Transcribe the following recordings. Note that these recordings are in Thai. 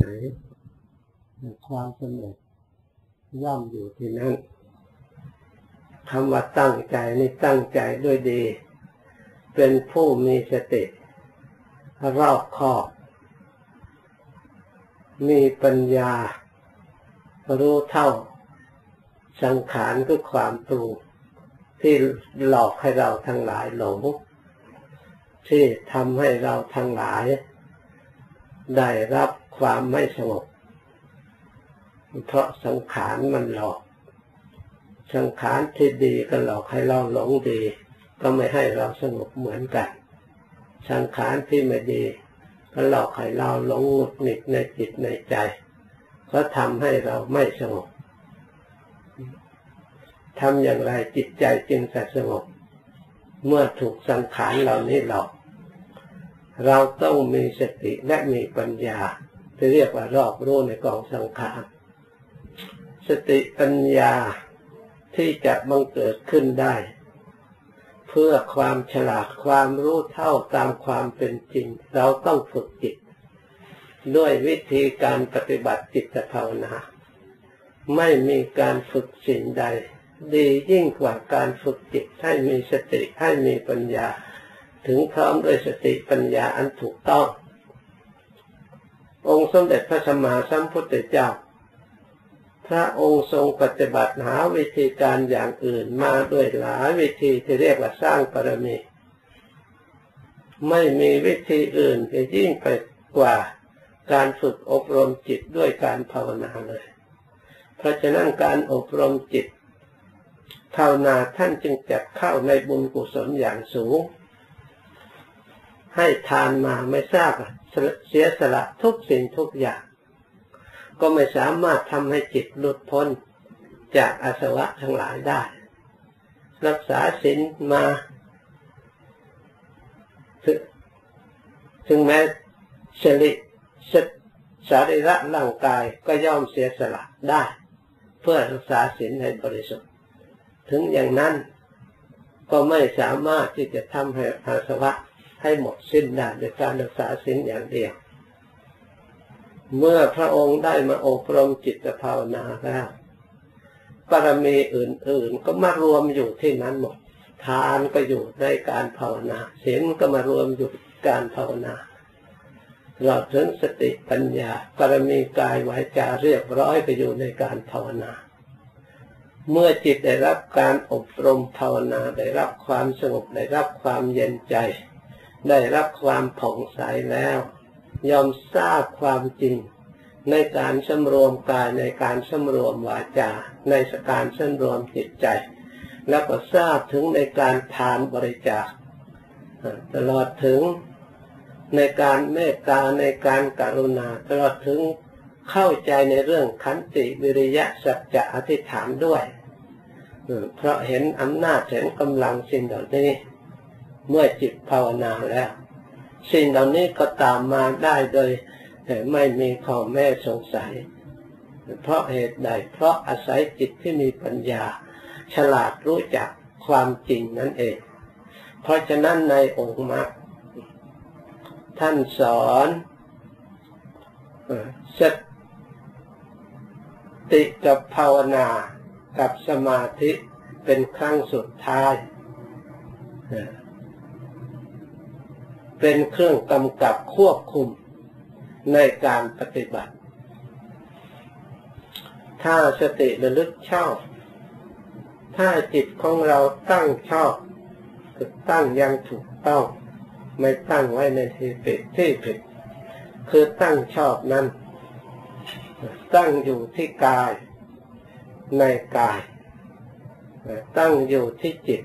ไหนความสำเร็จย่อมอยู่ที่นั่นคำว่าตั้งใจนี่ตั้งใจด้วยดี เป็นผู้มีสติรอบคอบ มีปัญญา รู้เท่า สังขารคือความปรุงที่หลอกให้เราทั้งหลายหลงที่ทำให้เราทั้งหลาย ได้รับ ความไม่สงบ เพราะสังขารมันหลอก สังขารที่ดีก็หลอกให้เราหลงดี ก็ไม่ให้เราสงบเหมือนกัน สังขารที่ไม่ดี ก็หลอกให้เราหลงหงุดหงิดในจิตในใจ ก็ทำให้เราไม่สงบทำอย่างไรจิตใจจึงจะสงบ เมื่อถูกสังขารเหล่านี้หลอก เราต้องมีสติและมีปัญญา ที่เรียกว่ารอบรู้ในกองสังขารสติปัญญาที่จะบังเกิดขึ้นได้ เพื่อความฉลาดความรู้เท่าตามความเป็นจริง เราต้องฝึกจิต ด้วยวิธีการปฏิบัติจิตภาวนา ไม่มีการฝึกสิ่งใด ดียิ่งกว่าการฝึกจิตให้มีสติให้มีปัญญา ถึงพร้อมด้วยสติปัญญาอันถูกต้อง องค์สมเด็จพระสัมมาสัมพุทธเจ้า พระองค์ทรงปฏิบัติหาวิธีการอย่างอื่นมาด้วยหลายวิธีที่เรียกว่าสร้างปรมี ไม่มีวิธีอื่นที่ยิ่งไปกว่าการฝึกอบรมจิตด้วยการภาวนาเลย เพราะฉะนั้นการอบรมจิตภาวนาท่านจึงจัดเข้าในบุญกุศลอย่างสูง ให้ทานมาไม่ทราบ เสียสละทุกสิ่งทุกอย่าง ก็ไม่สามารถทำให้จิตหลุดพ้นจากอาสวะทั้งหลายได้ รักษาศีลมาถึงแม้สลิสสาริระร่างกายก็ย่อมเสียสละได้ เพื่อรักษาศีลให้บริสุทธิ์ ถึงอย่างนั้นก็ไม่สามารถที่จะทำให้อาสวะ ให้หมดสิ้นได้โดยการรักษาศีลอย่างเดียว เมื่อพระองค์ได้มาอบรมจิตภาวนาแล้วปรมีอื่น ๆ ก็มารวมอยู่ที่นั้นหมด ทานก็อยู่ในการภาวนาศีลก็มารวมอยู่การภาวนาเราถึงสติปัญญาปรมีกายวาจาเรียบร้อยไปอยู่ในการภาวนา เมื่อจิตได้รับการอบรมภาวนาได้รับความสงบได้รับความเย็นใจ ได้รับความผ่องใสแล้วยอมทราบความจริง ในการสำรวมกายในการสำรวมวาจา ในสการสำรวมจิตใจ แล้วก็ทราบถึงในการทานบริจาคตลอดถึงในการเมตตาในการกรุณา ตลอดถึงเข้าใจในเรื่องขันติวิริยะสัจจะอธิษฐานด้วยเพราะเห็นอำนาจเห็นกำลังสิ่งเหล่านี้ เมื่อจิตภาวนาแล้ว สิ่งเหล่านี้ก็ตามมาได้โดยไม่มีข้อแม่สงสัย เพราะเหตุใด เพราะอาศัยจิตที่มีปัญญา ฉลาดรู้จักความจริงนั่นเอง เพราะฉะนั้นในองค์มรรคท่านสอนสติกับภาวนากับสมาธิเป็นครั้งสุดท้าย เป็นเครื่องกำกับควบคุมในการปฏิบัติ ถ้าสติระลึกชอบ ถ้าจิตของเราตั้งชอบคือตั้งยังถูกต้อง ไม่ตั้งไว้ในที่ผิดที่ผิด คือตั้งชอบนั้น ตั้งอยู่ที่กายในกาย ตั้งอยู่ที่จิต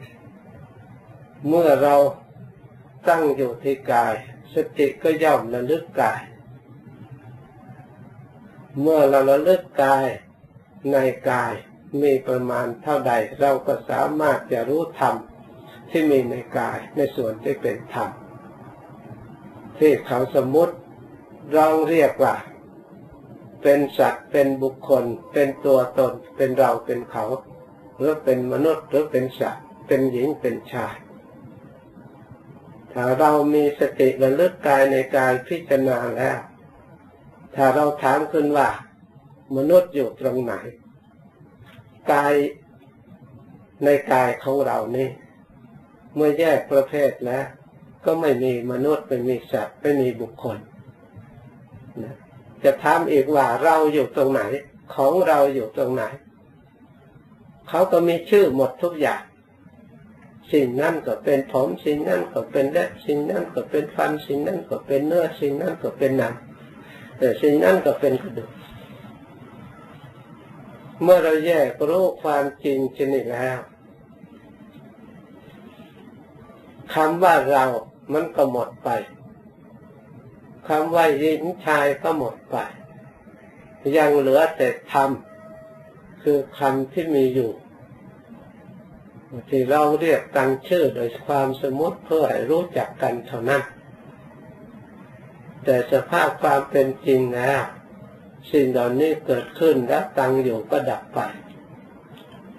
เมื่อเรา ตั้งอยู่ที่กาย สติก็ย่อมระลึกกาย เมื่อเราระลึกกายในกายมีประมาณเท่าใด เราก็สามารถจะรู้ธรรมที่มีในกายในส่วนที่เป็นธรรมที่เขาสมมติเราเรียกว่า เป็นสัตว์เป็นบุคคล เป็นตัวตน เป็นเราเป็นเขา หรือเป็นมนุษย์หรือเป็นสัตว์ เป็นหญิงเป็นชาย ถ้าเรามีสติระลึกกายในการพิจารณาแล้ว ถ้าเราถามขึ้นว่า มนุษย์อยู่ตรงไหน กายในกายของเรานี่ เมื่อแยกประเภทแล้ว ก็ไม่มีมนุษย์ไม่มีสัตว์ไม่มีบุคคลนะจะถามอีกว่าเราอยู่ตรงไหน ของเราอยู่ตรงไหน เขาก็มีชื่อหมดทุกอย่าง สิ่งนั้นก็เป็นผมสิ่งนั้นก็เป็นเล็บสิ่งนั้นก็เป็นฟันสิ่งนั้นก็เป็นเนื้อสิ่งนั้นก็เป็นหนังแต่สิ่งนั้นก็เป็นกระดูกเมื่อเราแยกรู้ความจริงชนิดแล้วคำว่าเรามันก็หมดไปคำว่าหญิงชายก็หมดไป ยังเหลือแต่ธรรมคือคำที่มีอยู่ ที่เราเรียกตั้งชื่อโดยความสมมติเพื่อให้รู้จักกันเท่านั้น แต่สภาพความเป็นจริงแล้วสิ่งเหล่านี้เกิดขึ้นแล้วตั้งอยู่ก็ดับไป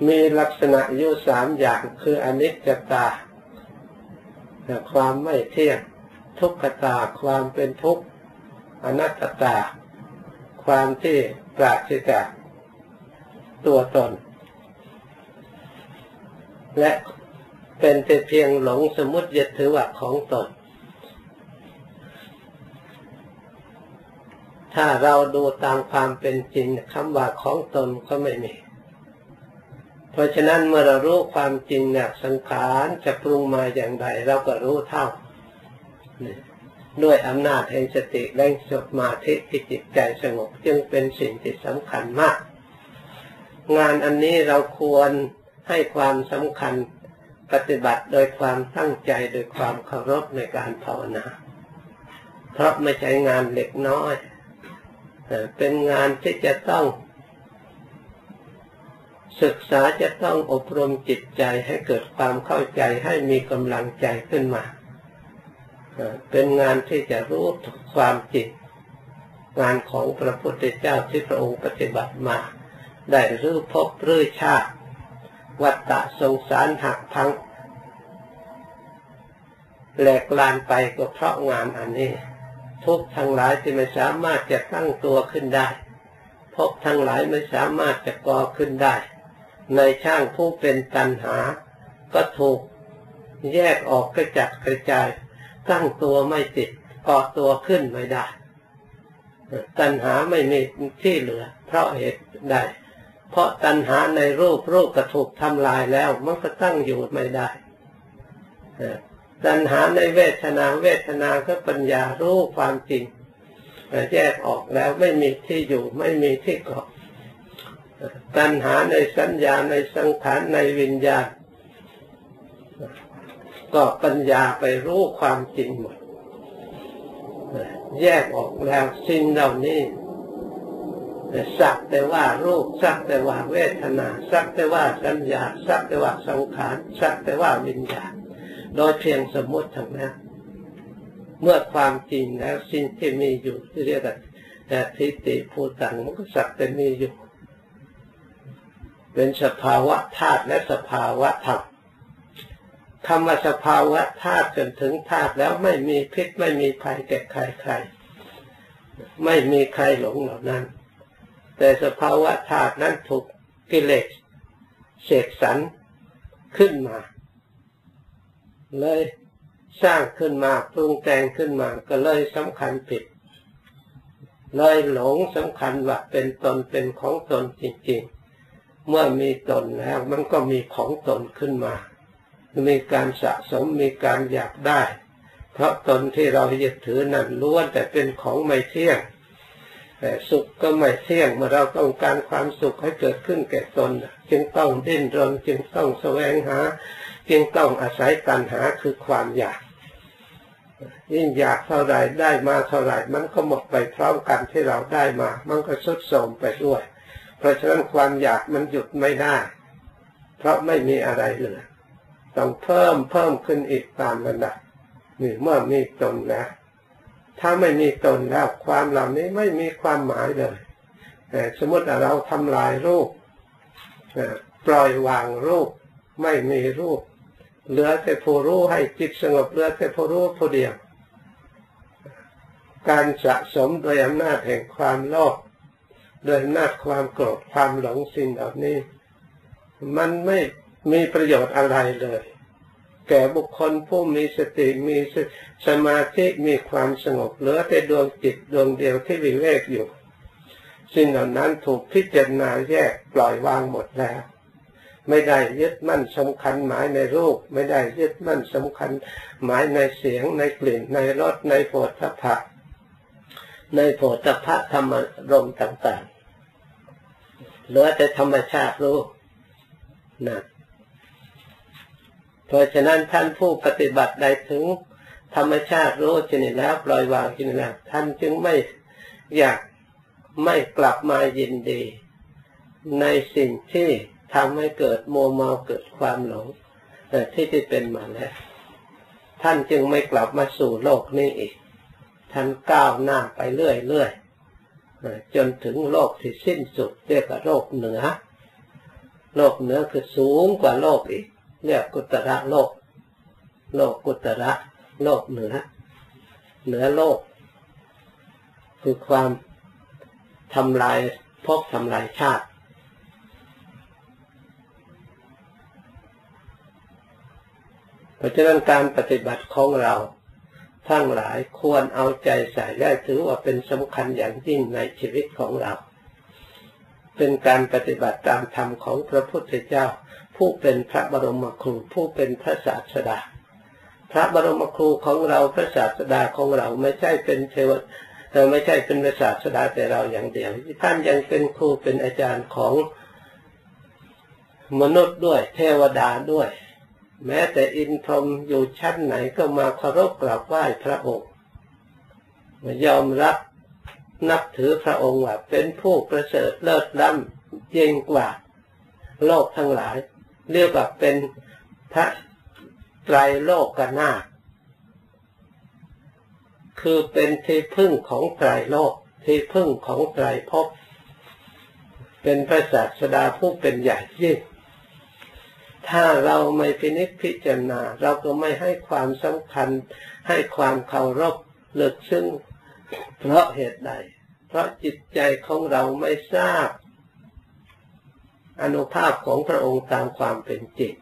มีลักษณะอยู่สามอย่างคืออนิจจตา ความไม่เที่ยง ทุกขตาความเป็นทุกข์ อนัตตา ความที่ปราศจากตัวตน และเป็นแต่เพียงหลงสมมติยึดถือว่าของตน ถ้าเราดูตามความเป็นจริงคำว่าของตนก็ไม่มี เพราะฉะนั้นเมื่อเรารู้ความจริงเนี่ยสังขารจะปรุงมาอย่างไรเราก็รู้เท่า ด้วยอำนาจแห่งสติแรงสมาธิที่จิตใจสงบจึงเป็นสิ่งที่สำคัญมาก งานอันนี้เราควร ให้ความสำคัญปฏิบัติโดยความตั้งใจโดยความเคารพในการภาวนา เพราะไม่ใช่งานเล็กน้อย เป็นงานที่จะต้อง ศึกษาจะต้องอบรมจิตใจให้เกิดความเข้าใจให้มีกำลังใจขึ้นมา เป็นงานที่จะรู้ความจริงงานของพระพุทธเจ้าที่พระองค์ปฏิบัติมา ได้รื้อพบรื้อชาติ วัฏฏะสงสารหักพังแหลกลานไปก็เพราะงานอันนี้ ทุกทั้งหลายที่ไม่สามารถจะตั้งตัวขึ้นได้พบทั้งหลายไม่สามารถจะก่อขึ้นได้ ในช่างผู้เป็นตันหา ก็ถูกแยกออกกระจัดกระจาย ตั้งตัวไม่ติดกาะตัวขึ้นไม่ได้ ตัณหาไม่มีที่เหลือ เพราะเหตุใด เพราะตัณหาในรูปรูปก็ถูกทำลายแล้วมันก็ตั้งอยู่ไม่ได้ตัณหาในเวทนาเวทนาก็ปัญญารู้ความจริงแยกออกแล้วไม่มีที่อยู่ไม่มีที่เกาะตัณหาในสัญญาในสังขารในวิญญาณก็ปัญญาไปรู้ความจริงหมดแยกออกแล้วสิ่งเหล่านี้ สักแต่ว่ารูปสักแต่ว่าเวทนาสักแต่ว่าสัญญาสักแต่ว่าสังขารสักแต่ว่าวิญญาณโดยเพียงสมมติทั้งนั้นเมื่อความจริงแล้วสิ่งที่มีอยู่ที่เรียกแต่ทิฏฐิภูตังมันก็สักแต่มีอยู่ เป็นสภาวะธาตุและสภาวะธรรมคำว่าสภาวะธาตุจนถึงธาตุแล้วไม่มีพิษไม่มีภัยแก่ใครใคร ไม่มีใครหลงเหล่านั้น แต่สภาวะธาตุนั้นถูกกิเลสเสกสรรขึ้นมา เลยสร้างขึ้นมาปรุงแต่งขึ้นมาก็เลยสำคัญผิด เลยหลงสำคัญว่าเป็นตนเป็นของตนจริงๆ เมื่อมีตนแล้วมันก็มีของตนขึ้นมา มีการสะสมมีการอยากได้ เพราะตนที่เรายึดถือนั้นล้วนแต่เป็นของไม่เที่ยง แต่สุขก็ไม่เที่ยงเมื่อเราต้องการความสุขให้เกิดขึ้นแก่ตน จึงต้องดิ้นรนจึงต้องแสวงหา จึงต้องอาศัยตัณหาคือความอยากยิ่งอยากเท่าไรได้มาเท่าไรมันก็หมดไปพร้อมกันที่เราได้มา มันก็สุดโทมไปด้วย เพราะฉะนั้นความอยากมันหยุดไม่ได้ เพราะไม่มีอะไรเหลือต้องเพิ่มเพิ่มขึ้นอีกตามระดับนี่เมื่อมีตนแล้ว ถ้าไม่มีตนแล้วความเหล่านี้ไม่มีความหมายเลยแต่สมมติเราทำลายรูปปล่อยวางรูป ไม่มีรูป เหลือแต่ผู้รู้ให้จิตสงบเหลือแต่ผู้รู้ผู้เดียว การสะสมโดยอำนาจแห่งความโลภโดยอำนาจความโกรธความหลงสิ่งเหล่านี้ มันไม่มีประโยชน์อะไรเลย แก่บุคคลผู้มีสติมีสมาธิมีความสงบเหลือแต่ดวงจิตดวงเดียวที่วิเวกอยู่สิ่งเหล่านั้นถูกพิจารณาแยกปล่อยวางหมดแล้ว ไม่ได้ยึดมั่นสำคัญหมายในรูป ไม่ได้ยึดมั่นสำคัญ หมายในเสียงในกลิ่นในรสในโผฏฐัพพะในโผฏฐัพพะธรรมรมต่างๆเหลือแต่ธรรมชาติรู้นะ เพราะฉะนั้นท่านผู้ปฏิบัติได้ถึงธรรมชาติรู้ชนิดแล้วปล่อยวางชนิดแล้วท่านจึงไม่อยากไม่กลับมายินดี ในสิ่งที่ทำให้เกิดโมเมาเกิดความหลงที่ที่เป็นมาแล้วท่านจึงไม่กลับมาสู่โลกนี้อีก ท่านก้าวหน้าไปเรื่อยๆจนถึงโลกที่สิ้นสุดเรียกว่าโลกเหนือ โลกเหนือคือสูงกว่าโลกอีก เรียกกุตระโลก โลกกุตระโลกเหนือ เหนือโลก คือความทำลายพบทำลายชาติ เพราะฉะนั้นการปฏิบัติของเราทั้งหลายควรเอาใจใส่ได้ถือว่าเป็นสำคัญอย่างยิ่งในชีวิตของเรา เป็นการปฏิบัติตามธรรมของพระพุทธเจ้า ผู้เป็นพระบรมครูผู้เป็นพระศาสดา พระบรมครูของเราพระศาสดาของเราไม่ใช่เป็นเทวแต่ไม่ใช่เป็นพระศาสดาแต่เราอย่างเดียว ท่านยังเป็นครูเป็นอาจารย์ของมนุษย์ด้วย เทวดาด้วย แม้แต่อินทรมอยู่ชั้นไหนก็มาเคารพกราบไหว้พระองค์ยอมรับนับถือพระองค์ว่าเป็นผู้ประเสริฐเลิศล้ำยิ่งกว่า โลกทั้งหลาย เรียกว่าเป็นพระไตรโลกนาถคือเป็นที่พึ่งของไตรโลกที่พึ่งของไตรภพเป็นพระศาสดาผู้เป็นใหญ่ยิ่ง ถ้าเราไม่พินิจพิจารณา เราก็ไม่ให้ความสำคัญ ให้ความเคารพเลึกซึ้งเพราะเหตุใด เพราะจิตใจของเราไม่ทราบ อนุภาพของพระองค์ตามความเป็นจริง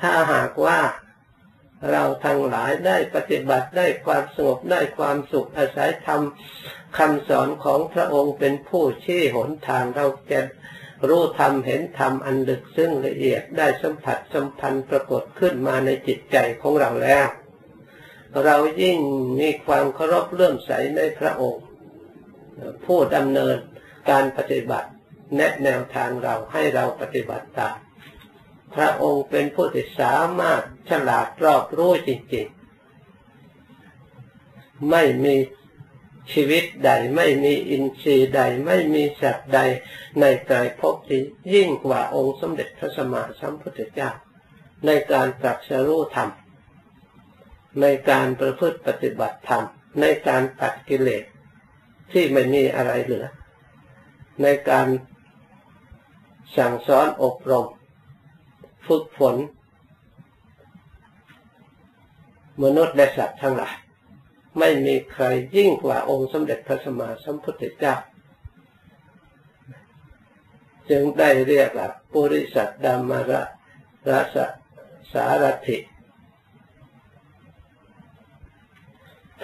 ถ้าหากว่าเราทั้งหลายได้ปฏิบัติได้ความสงบได้ความสุขอาศัยธรรมคำสอนของพระองค์เป็นผู้ชี้หนทางเราจะรู้ธรรมเห็นธรรมอันลึกซึ้งละเอียดได้สัมผัสสัมพันธ์ปรากฏขึ้นมาในจิตใจของเราแล้ว เรายิ่งมีความเคารพเลื่อมใสในพระองค์ ผู้ดำเนินการปฏิบัติ แนะแนวทางเราให้เราปฏิบัติตามพระองค์เป็นผู้ที่สามารถฉลาดรอบรู้จริงๆ ไม่มีชีวิตใดไม่มีอินทรีย์ใดไม่มีสัตว์ใดในใจพบที่ยิ่งกว่าองค์สมเด็จพระสัมมาสัมพุทธเจ้า ในการตรัสรู้ธรรม ในการประพฤติปฏิบัติธรรม ในการตัดกิเลสที่ไม่มีอะไรเหลือ ในการ สั่งสอนอบรม ฝึกฝน มนุษย์และสัตว์ทั้งหลายไม่มีใครยิ่งกว่าองค์สมเด็จพระสัมมาสัมพุทธเจ้า จึงได้เรียกว่าปุริสัตดามาระรสสารถิ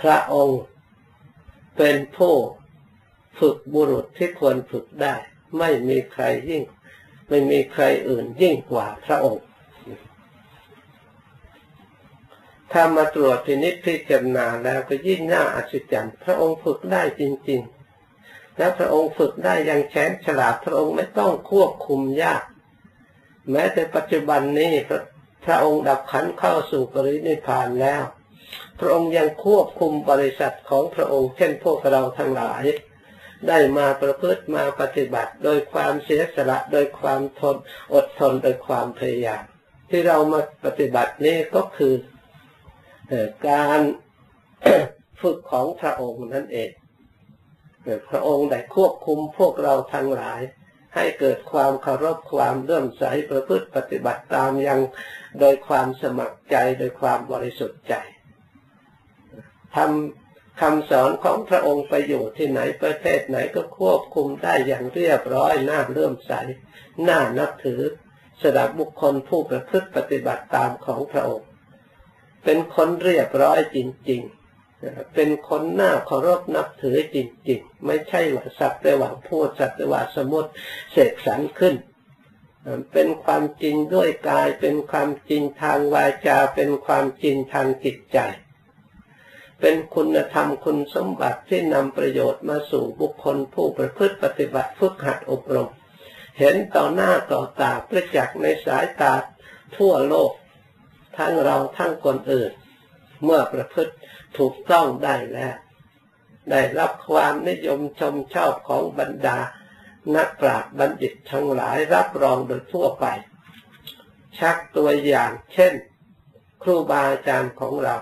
พระองค์เป็นผู้ฝึกบุรุษที่ควรฝึกได้ ไม่มีใครยิ่ง ไม่มีใครอื่นยิ่งกว่าพระองค์ ถ้ามาตรวจพินิจพิจารณาแล้วก็ยิ่งน่าอัศจรรย์ พระองค์ฝึกได้จริง ๆ แล้วพระองค์ฝึกได้อย่างแข็งฉลาด พระองค์ไม่ต้องควบคุมยาก แม้แต่ปัจจุบันนี้พระพระองค์ดับขันเข้าสู่ปรินิพานแล้ว พระองค์ยังควบคุมบริษัทของพระองค์ เช่นพวกเราทั้งหลาย ได้มาประพฤติมาปฏิบัติ โดยความเสียสละโดยความทนอดทนโดยความพยายามที่เรามาปฏิบัตินี้ก็คือการฝึกของพระองค์นั่นเองพระองค์ได้ควบคุมพวกเราทั้งหลาย ให้เกิดความเคารพความเลื่อมใสประพฤติปฏิบัติตามยังโดยความสมัครใจโดยความบริสุทธิ์ใจทำ คำสอนของพระองค์ไปอยู่ที่ไหนประเทศไหนก็ควบคุมได้อย่างเรียบร้อยน่าเลื่อมใสน่านับถือสำหรับบุคคลผู้ประพฤติปฏิบัติตามของพระองค์ เป็นคนเรียบร้อยจริง ๆ เป็นคนหน้าเคารพนับถือจริง ๆ ไม่ใช่ว่าสักแต่ว่าพูดสักแต่ว่าสมมติเสกสรรขึ้น เป็นความจริงด้วยกาย เป็นความจริงทางวาจา เป็นความจริงทางจิตใจ เป็นคุณธรรมคุณสมบัติที่นำประโยชน์มาสู่บุคคลผู้ประพฤติปฏิบัติฝึกหัดอบรม เห็นต่อหน้าต่อตาประจักษ์ในสายตาทั่วโลก ทั้งเราทั้งคนอื่น เมื่อประพฤติถูกต้องได้แล้ว ได้รับความนิยมชมชอบของบรรดา นักปราชญ์บัณฑิตทั้งหลายรับรองโดยทั่วไป ชักตัวอย่างเช่น ครูบาอาจารย์ของเรา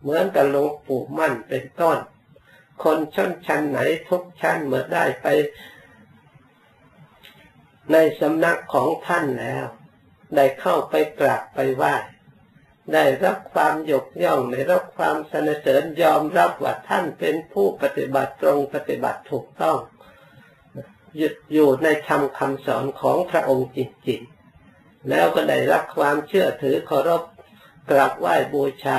เหมือนกับหลวงปู่มั่นเป็นต้น คนชนชั้นไหนทุกชั้นเมื่อได้ไป ในสำนักของท่านแล้ว ได้เข้าไปกราบไปไหว้ได้รับความยกย่องได้รับความสนเสริญยอมรับว่าท่านเป็นผู้ปฏิบัติตรงปฏิบัติถูกต้องอยู่ในธรรมคำสอนของพระองค์จริงๆ แล้วก็ได้รับความเชื่อถือเคารพกราบไหว้บูชา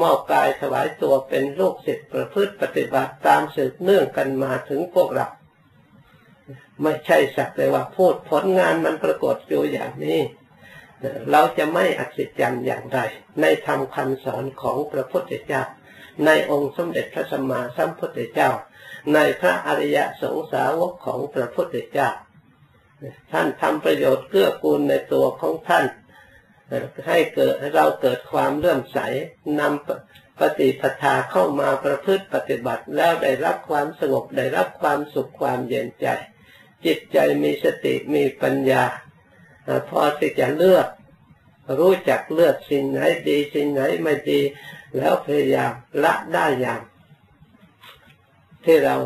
มอบกายถวายตัวเป็นลูกศิษย์ประพฤติปฏิบัติตามสืบเนื่องกันมาถึงพวกเรา ไม่ใช่สักแต่ว่าพูดผลงานมันปรากฏอยู่อย่างนี้ เราจะไม่อัศจรรย์อย่างไร ในธรรมคำสอนของพระพุทธเจ้า ในองค์สมเด็จพระสัมมาสัมพุทธเจ้า ในพระอริยสงสาวกของพระพุทธเจ้า ท่านทำประโยชน์เกื้อกูลในตัวของท่าน ให้เกิดเราเกิดความเลื่อมใสนำปฏิปทาเข้ามาประพฤติปฏิบัติแล้วได้รับความสงบได้รับความสุขความเย็นใจ จิตใจมีสติมีปัญญา พอที่จะเลือก รู้จักเลือกสิ่งไหนดีสิ่งไหนไม่ดี แล้วพยายามละได้อย่าง ที่เรา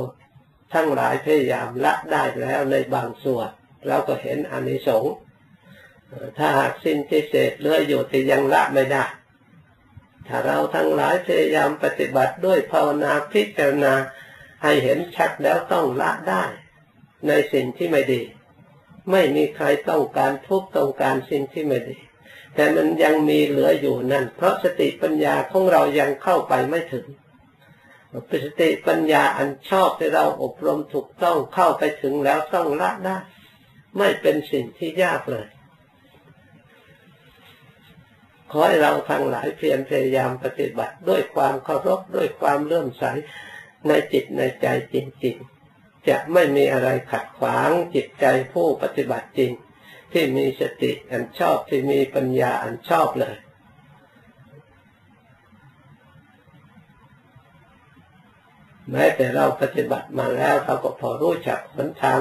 ทั้งหลายพยายามละได้แล้วในบางส่วน เราก็เห็นอนิสงส์ ถ้าหากสิ้นที่เศษเลืออยู่ที่ยังละไม่ได้ ถ้าเราทั้งหลายพยายามปฏิบัติด้วยภาวนาพิจารณาให้เห็นชัดแล้วต้องละได้ ในสิ่งที่ไม่ดี ไม่มีใครต้องการทุกต้องการสิ่งที่ไม่ดี แต่มันยังมีเหลืออยู่นั่น เพราะสติปัญญาของเรายังเข้าไปไม่ถึงสติปัญญาอันชอบที่เราอบรมถูกต้องเข้าไปถึงแล้วต้องละได้ ไม่เป็นสิ่งที่ยากเลย ขอให้เราทั้งหลายเพียรพยายามปฏิบัติด้วยความเคารพด้วยความเลื่อมใสในจิตในใจจริงๆ จะไม่มีอะไรขัดขวางจิตใจผู้ปฏิบัติจริง ที่มีสติอันชอบที่มีปัญญาอันชอบเลย แม้แต่เราปฏิบัติมาแล้วเราก็พอรู้จักหนทาง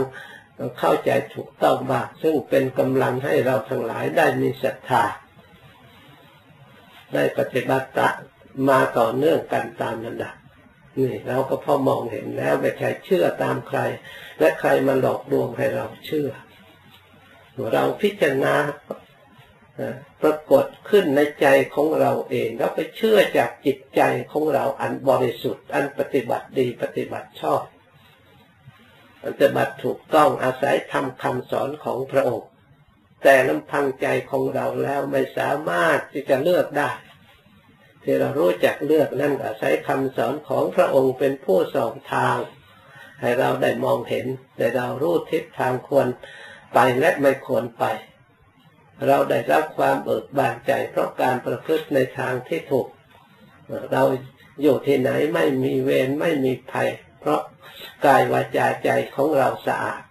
เข้าใจถูกต้องบ้างซึ่งเป็นกำลังให้เราทั้งหลายได้มีศรัทธา ได้ปฏิบัติมาต่อเนื่องกันตามลำดับนี่เราก็พอมองเห็นแล้วไม่ใช่เชื่อตามใคร และใครมาหลอกลวงให้เราเชื่อ เราพิจารณาปรากฏขึ้นในใจของเราเองแล้วไปเชื่อจากจิตใจของเราอันบริสุทธิ์ อันปฏิบัติดีปฏิบัติชอบปฏิบัติถูกต้องอาศัยทำคำสอนของพระองค์ แต่ลำพังใจของเราแล้วไม่สามารถที่จะเลือกได้ ที่เรารู้จักเลือกนั่นก็ใช้คำสอนของพระองค์เป็นผู้ส่องทาง ให้เราได้มองเห็นได้เรารู้ทิศทางควรไปและไม่ควรไป เราได้รับความเบิกบานใจเพราะการประพฤติในทางที่ถูก เราอยู่ที่ไหนไม่มีเวรไม่มีภัย เพราะกายวาจาใจของเราสะอาด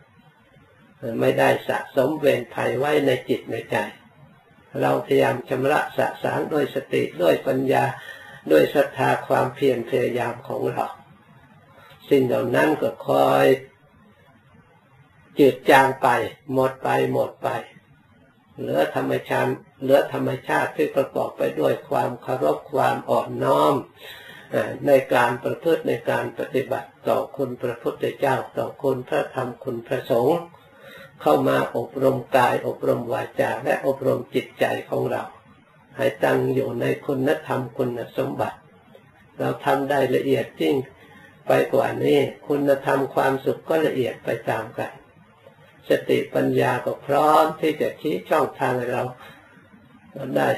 ไม่ได้สะสมเวรภัยไว้ในจิตในใจ เราพยายามชำระสะสางด้วยสติด้วยปัญญาด้วยศรัทธาความเพียรพยายามของเรา สิ่งเหล่านั้นก็คอยจืดจางไปหมดไปหมดไป เหลือธรรมชาติเหลือธรรมชาติที่ประกอบไปด้วยความเคารพความอ่อนน้อมในการประพฤติในการปฏิบัติต่อคุณพระพุทธเจ้า ต่อคุณพระธรรมคุณพระสงฆ์ เข้ามาอบรมกาย อบรมวาจา และอบรมจิตใจของเรา ให้ตั้งอยู่ในคุณธรรมคุณสมบัติ เราทำได้ละเอียดจริงไปกว่านี้ คุณธรรมความสุขก็ละเอียดไปตามกัน สติปัญญาก็พร้อมที่จะชี้ช่องทางให้เราได้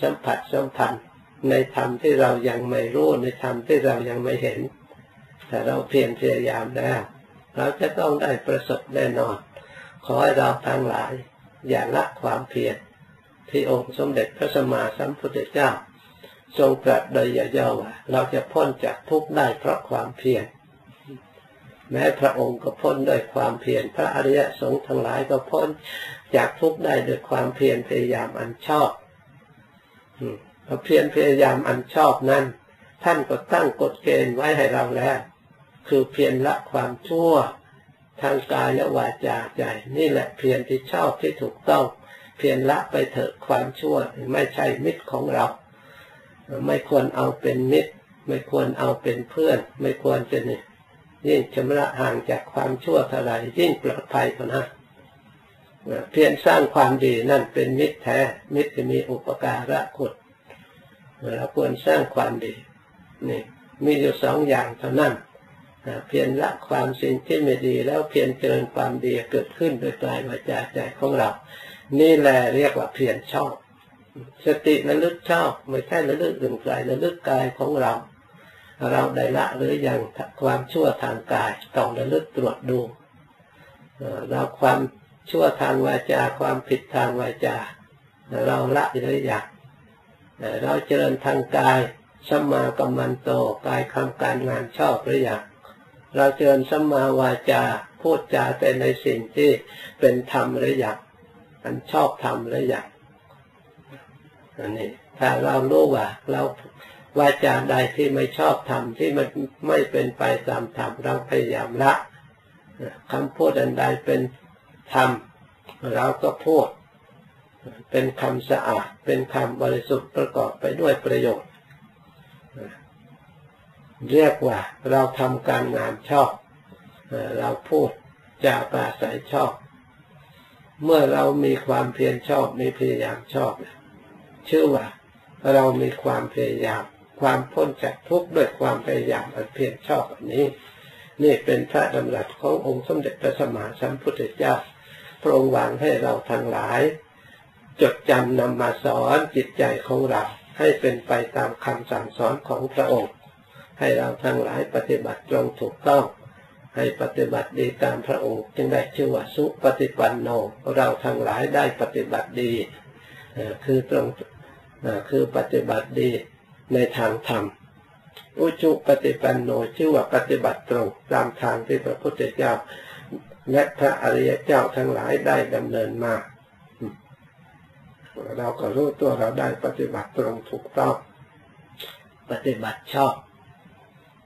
สัมผัสสัมพันธ์ในธรรมที่เรายังไม่รู้ในธรรมที่เรายังไม่เห็น แต่เราเพียรพยายามแล้ว เราจะต้องได้ประสบแน่นอน ขอให้เราทั้งหลาย อย่าละความเพียรที่องค์สมเด็จพระสัมมาสัมพุทธเจ้า ทรงตรัสโดยย่อว่าเราจะพ้นจากทุกข์ได้เพราะความเพียรแม้พระองค์ก็พ้นด้วยความเพียรพระอริยสงฆ์ทั้งหลายก็พ้นจากทุกข์ได้ด้วยความเพียรพยายามอันชอบเพียรพยายามอันชอบนั้น ท่านก็ตั้งกฎเกณฑ์ไว้ให้เราแล้ว คือเพียรละความชั่ว ทางกายและวาจาใจ นี่แหละเพียรที่ชอบที่ถูกต้อง เพียรละไปเถอะความชั่วไม่ใช่มิตรของเรา ไม่ควรเอาเป็นมิตร ไม่ควรเอาเป็นเพื่อน ไม่ควรจะนี่ยิ่งชำระห่างจากความชั่วเท่าไรยิ่งปลอดภัยกว่านะเพียรสร้างความดีนั่นเป็นมิตรแท้ มิตรจะมีอุปการะคุณเราควรสร้างความดีนี่มีอยู่สองอย่างเท่านั้น เพียรละความสิ่งที่ไม่ดี แล้วเพียรเจริญความดีเกิดขึ้นโดยกายวาจาใจของเรา นี่แหละเรียกว่าเพียรชอบ สติระลึกชอบไม่ใช่ระลึกอื่นไกลระลึกกายของเรา เราได้ละหรือยังความชั่วทางกายต้องระลึกตรวจดูเราความชั่วทางวาจาความผิดทางวาจา เราละหรือยังเราเจริญทางกายสัมมากัมมันโตกายคำการงานชอบหรือยัง เราเจริญสัมมาวาจาพูดจาแต่ในสิ่งที่เป็นธรรมหรือยังมันชอบธรรมหรือยังอันนี้ถ้าเรารู้ว่าเราวาจาใดที่ไม่ชอบธรรมที่มันไม่เป็นไปตามธรรมเราพยายามละคำพูดอันใดเป็นธรรมเราก็พูด เป็นคำสะอาด เป็นคำบริสุทธิ์ประกอบไปด้วยประโยชน์ เรียกว่าเราทำการงานชอบ เราพูดจาปราศัยชอบ เมื่อเรามีความเพียรชอบมีพยายามชอบชื่อว่า เรามีความพยายาม ความพ้นจากทุกข์ด้วยความพยายามอันเพียรชอบอันนี้ นี่เป็นพระดำรัสขององค์สมเด็จพระสัมมาสัมพุทธเจ้าพระองค์วางให้เราทั้งหลาย จดจำนำมาสอนจิตใจของเราให้เป็นไปตามคำสั่งสอนของพระองค์ ให้เราทั้งหลายปฏิบัติตรงถูกต้อง ให้ปฏิบัติดีตามพระองค์จึงได้ชื่อว่าสุปฏิปันโนเราทั้งหลายได้ปฏิบัติดีคือตรงคือปฏิบัติดีในทางธรรมอุจุปฏิปันโนชื่อว่าปฏิบัติตรงตามทางที่พระพุทธเจ้าและพระอริยเจ้าทั้งหลายได้ดำเนินมา เราก็รู้ตัวเราได้ปฏิบัติตรงถูกต้อง ปฏิบัติชอบ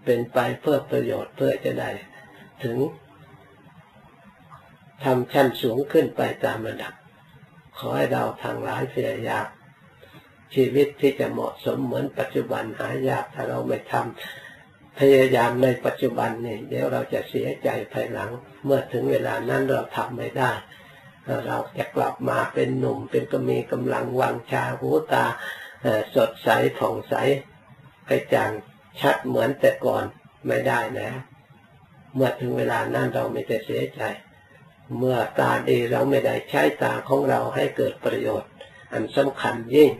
เป็นไปเพื่อประโยชน์เพื่อจะได้ ถึงทำชั้นสูงขึ้นไปตามระดับ ขอให้เราทางหลายพยายามชีวิตที่จะเหมาะสมเหมือนปัจจุบันหายากถ้าเราไม่ทำพยายามในปัจจุบันนี่เดี๋ยวเราจะเสียใจภายหลัง เมื่อถึงเวลานั้นเราทำไม่ได้ เราจะกลับมาเป็นหนุ่มเป็นก็มีกำลังวังชาหูตาสดใสผ่องใสกระจ่าง ชัดเหมือนแต่ก่อนไม่ได้นะ เมื่อถึงเวลานั้นเราไม่จะเสียใจ เมื่อตาดีเราไม่ได้ใช้ตาของเราให้เกิดประโยชน์ อันสำคัญยิ่ง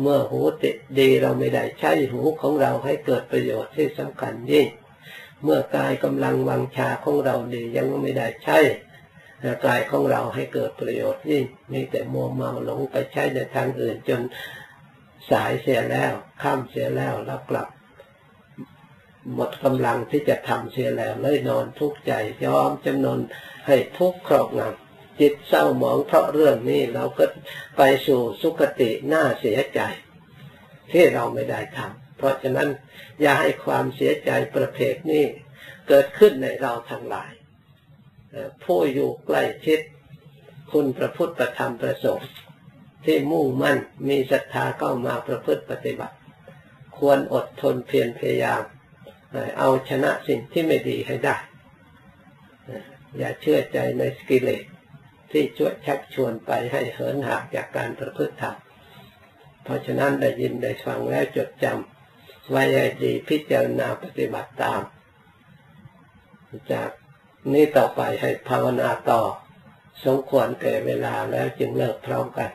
เมื่อหูติดีเราไม่ได้ใช้หูของเราให้เกิดประโยชน์ที่สำคัญยิ่ง เมื่อกายกำลังวังชาของเราดียังไม่ได้ใช้กายของเราให้เกิดประโยชน์ยิ่งมีแต่มัวเมาหลงไปใช้ในทางอื่นจนสายเสียแล้วข้ามเสียแล้วแล้วกลับ หมดกำลังที่จะทำเสียแล้วเลยนอนทุกข์ใจยอมจำนนให้ทุกข์ครอบงำจิตเศร้าหมองเพราะเรื่องนี้เราก็ไปสู่สุคติหน้าเสียใจ ที่เราไม่ได้ทำเพราะฉะนั้นอย่าให้ความเสียใจประเภทนี้เกิดขึ้นในเราทั้งหลาย ผู้อยู่ใกล้ชิดคุณพระพุทธธรรมประสงค์ที่มุ่งมั่นมีศรัทธาเข้ามาประพฤติปฏิบัติ ควรอดทนเพียรพยายาม เอาชนะสิ่งที่ไม่ดีให้ได้ อย่าเชื่อใจในสกิเลสที่ช่วยชักชวนไปให้เหินห่างจากการประพฤติธรรม เพราะฉะนั้นได้ยินได้ฟังแล้วจดจำไว้ให้ดีพิจารณาปฏิบัติตาม จากนี้ต่อไปให้ภาวนาต่อ สมควรแก่เวลาแล้วจึงเลิกพร้อมกัน